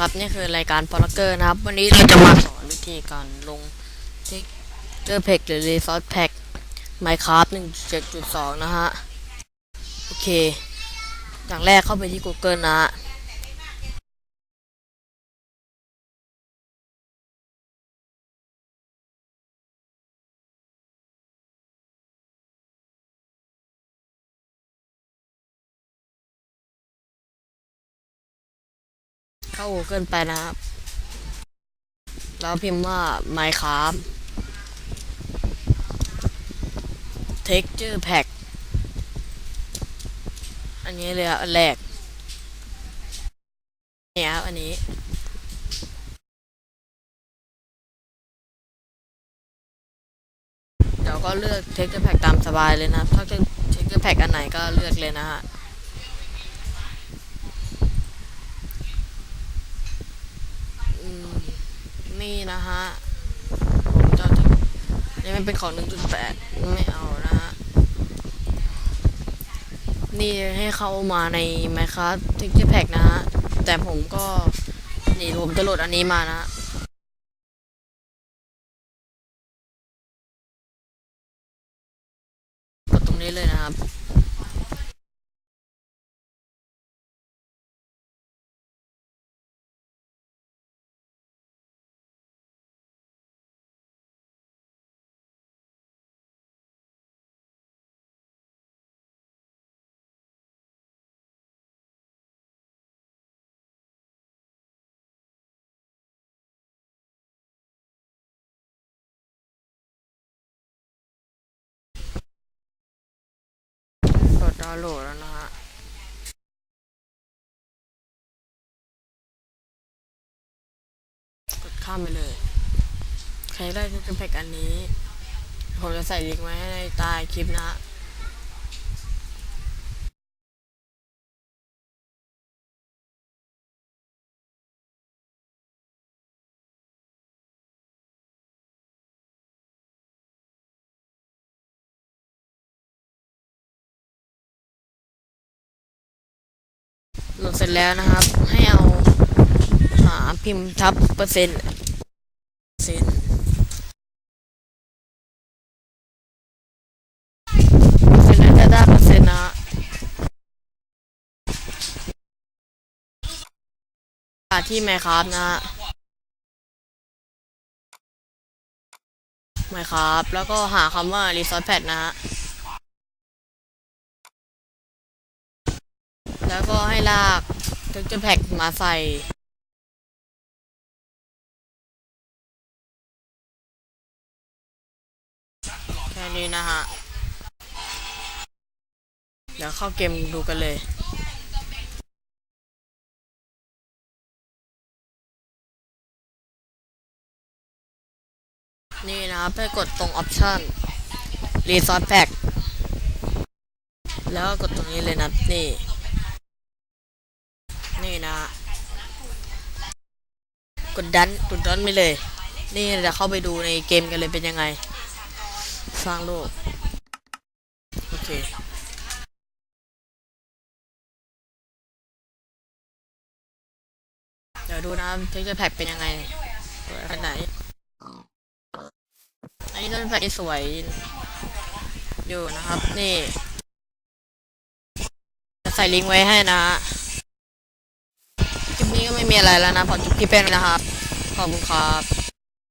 นะครับ นี่คือรายการพอลเกอร์นะครับ วันนี้เราจะมาสอนวิธีการลงที่เจอเพกหรือรีซอสแพ็กไมค์ครับหนึ่งเจ็ดจุดสองนะฮะ โอเค อย่างแรกเข้าไปที่ Google นะ เข้า Google ไปนะครับ แล้วพิมพ์ว่า Minecraft Texture Pack อันนี้เลยอันแรกเนี่ยอันนี้เดี๋ยวก็เลือก Texture Pack ตามสบายเลยนะครับถ้าจะ Texture Pack อันไหนก็เลือกเลยนะฮะ อืม นี่นะฮะผมจะเนี่มันเป็นของ 1.8 ไม่เอานะฮะ นี่ให้เข้ามาใน Minecraft Texture Pack นะฮะ แต่ผมก็ นี่ผมจะโหลดอันนี้มานะกดตรงนี้เลยนะครับาวน์โหลดแล้วนะฮะกดข้ามไปเลย ใครได้จะแพ็กอันนี้ ผมจะใส่ลิงก์ไว้ให้ในใต้คลิปนะฮะ โหลดเสร็จแล้วนะครับ ให้เอาหาพิมพ์ทับเปอร์เซ็นต์เซ็นต์เป็นอันดับเปอร์เซ็นต์นะที่ไมครับนะฮะไมครับแล้วก็หาคำว่า Resource Pad นะฮะ แล้วก็ให้ลากถึงจะแพ็กมาใส่แค่นี้นะฮะ เดี๋ยวเข้าเกมดูกันเลยนี่นะครับให้กดตรงออปชั่น Resource Pack แล้วก็กดตรงนี้เลยนะนี่ นี่นะกดดันกดดันไปเลย นี่เดี๋ยวเข้าไปดูในเกมกันเลยเป็นยังไง สร้างโลก โอเคเดี๋ยวดูนะเทคเจอร์แพ็กเป็นยังไงสวยขนาดไหน อันนี้ก็เป็นแพ็กที่สวย อยู่นะครับ นี่จะใส่ลิงก์ไว้ให้นะ นี้ก็ไม่มีอะไรแล้วนะพอจบคลิปเป็นนะครับ ขอบคุณครับ